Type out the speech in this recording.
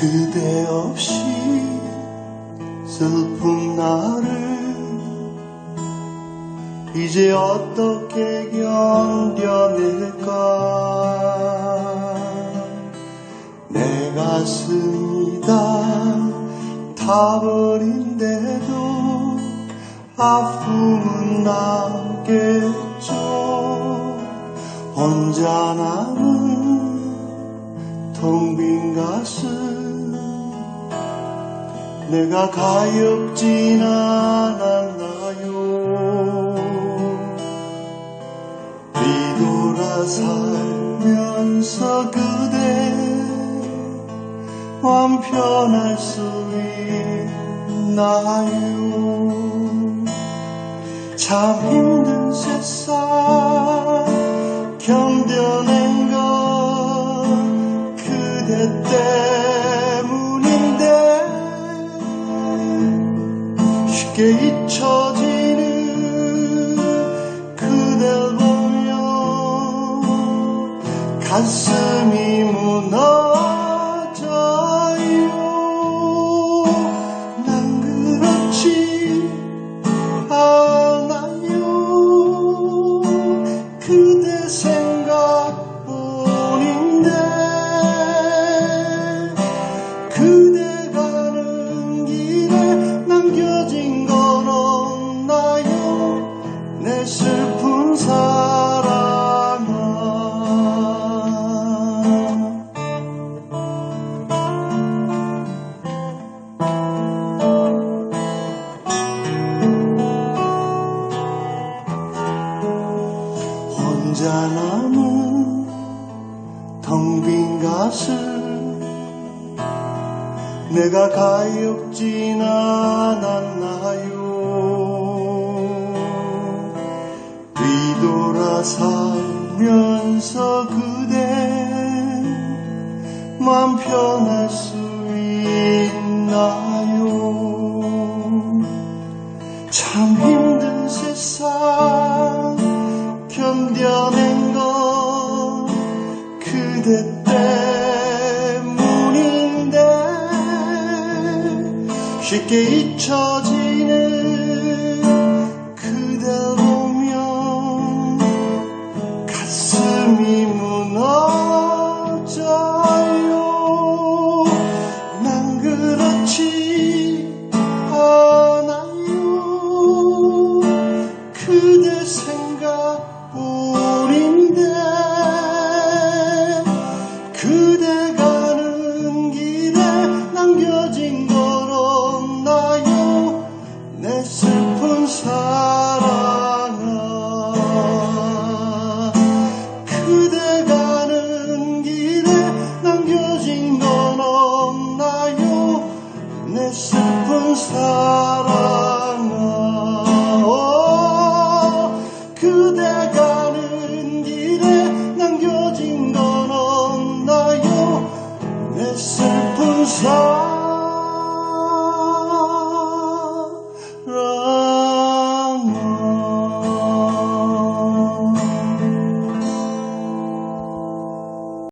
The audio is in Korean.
그대 없이 슬픈 나를 이제 어떻게 견뎌낼까 내 가슴이 다 타버린데도 아픔은 남겠죠. 혼자 남은 텅 빈 가슴 내가 가엾진 않았나 완편할 수 있나요. 참 힘든 세상 견뎌낸 건 그대 때문인데 쉽게 잊혀지는 그댈 보며 가슴이 가슴 내가 가엾진 않았나요? 뒤돌아 살면서 그대 맘 편할 수 있나요? 참 힘든 세상 견뎌낸 건 그대 쉽게 잊혀지는 그대 보면 가슴이 무너져요. 난 그렇지 않아요. 그대 생각뿐인데 그 사랑아 그대 가는 길에 남겨진 건 없나요? 내 슬픈 사랑아 오, 그대 가는 길에 남겨진 건 없나요? 내 슬픈 사랑아